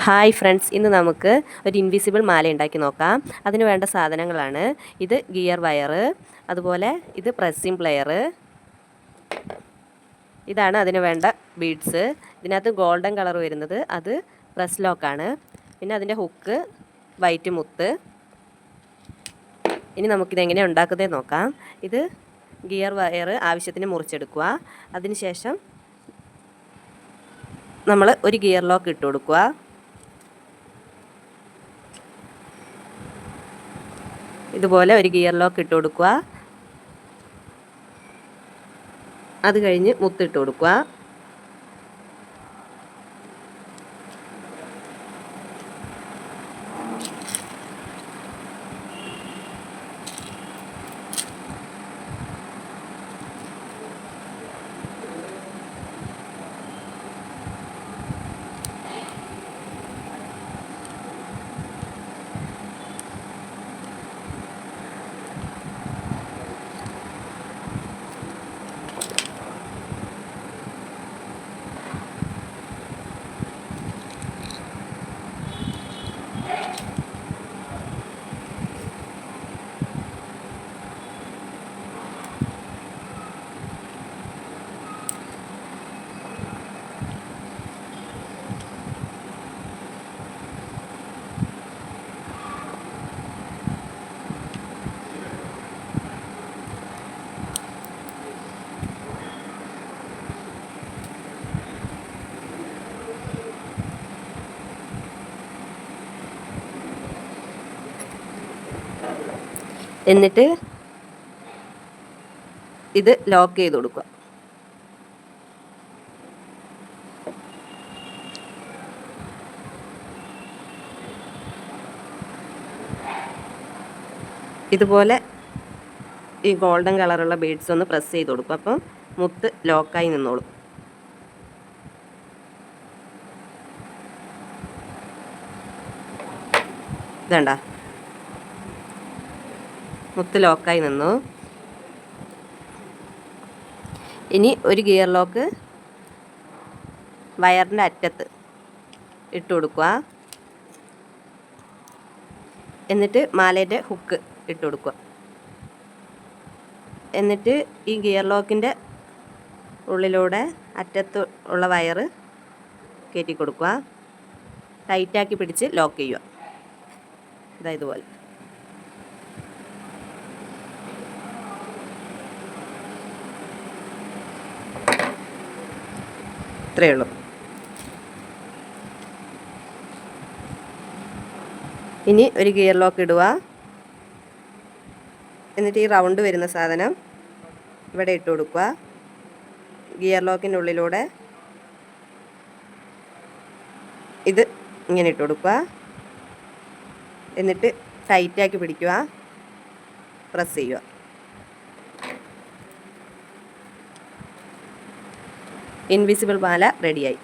Hi friends ഇന്ന് നമുക്ക് ഒരു ഇൻവിസിബിൾ മാല ഉണ്ടാക്കി നോക്കാം. അതിന് വേണ്ട സാധനങ്ങളാണ്. ഇത് ഗിയർ വയർ അതുപോലെ ഇത് പ്രസ്സിംഗ് പ്ലെയർ ഇതാണ് അതിന് വേണ്ട ബീഡ്സ് ഇതിനകത്ത് ഗോൾഡൻ കളർ വരുന്നത് അത് പ്രസ് ലോക്കാണ് പിന്നെ അതിന്റെ ഹുക്ക് വൈറ്റ് മുത്ത്. ഇനി നമുക്കിത് എങ്ങനെ ഉണ്ടാക്കുന്നത് നോക്കാം. ഇത് ഗിയർ വയർ ആവശ്യത്തിന് മുറിച്ചെടുക്കുക. അതിനുശേഷം നമ്മൾ ഒരു ഗിയർ ലോക്ക് ഇട്ട് കൊടുക്കുക. ഇതുപോലെ ഒരു ഗിയർ ലോക്ക് ഇട്ട് കൊടുക്കുക. അത് കഴിഞ്ഞ് മുത്തിട്ട് കൊടുക്കുക. എന്നിട്ട് ഇത് ലോക്ക് ചെയ്ത് കൊടുക്കുക. ഇതുപോലെ ഈ ഗോൾഡൻ കളറുള്ള ബീഡ്സ് ഒന്ന് പ്രസ് ചെയ്ത് കൊടുക്കും അപ്പം മുത്ത് ലോക്കായി നിന്നോളും. ഇതണ്ട. മുത്ത് ലോക്കായി നിന്നു. ഇനി ഒരു ഗിയർ ലോക്ക് വയറിന്റെ അറ്റത്ത് ഇട്ട് കൊടുക്കുക. എന്നിട്ട് മാലയുടെ ഹുക്ക് ഇട്ട് കൊടുക്കുക. എന്നിട്ട് ഈ ഗിയർ ലോക്കിന്റെ ഉള്ളിലൂടെ അറ്റത്ത് ഉള്ള വയറ് കയറ്റി കൊടുക്കുക. ടൈറ്റാക്കി പിടിച്ച് ലോക്ക് ചെയ്യുക. ഇതാ ഇതുപോലെ. ഇത്രയേ ഉള്ളൂ. ഇനി ഒരു ഗിയർ ലോക്ക് ഇടുക. എന്നിട്ട് ഈ റൗണ്ട് വരുന്ന സാധനം ഇവിടെ ഇട്ട് കൊടുക്കുക. ഗിയർ ലോക്കിന്റെ ഉള്ളിലൂടെ ഇത് ഇങ്ങനെ ഇട്ട് കൊടുക്കുക. എന്നിട്ട് ടൈറ്റാക്കി പിടിക്കുക. പ്രസ് ചെയ്യുക. ഇൻവിസിബിൾ മാല റെഡിയായി.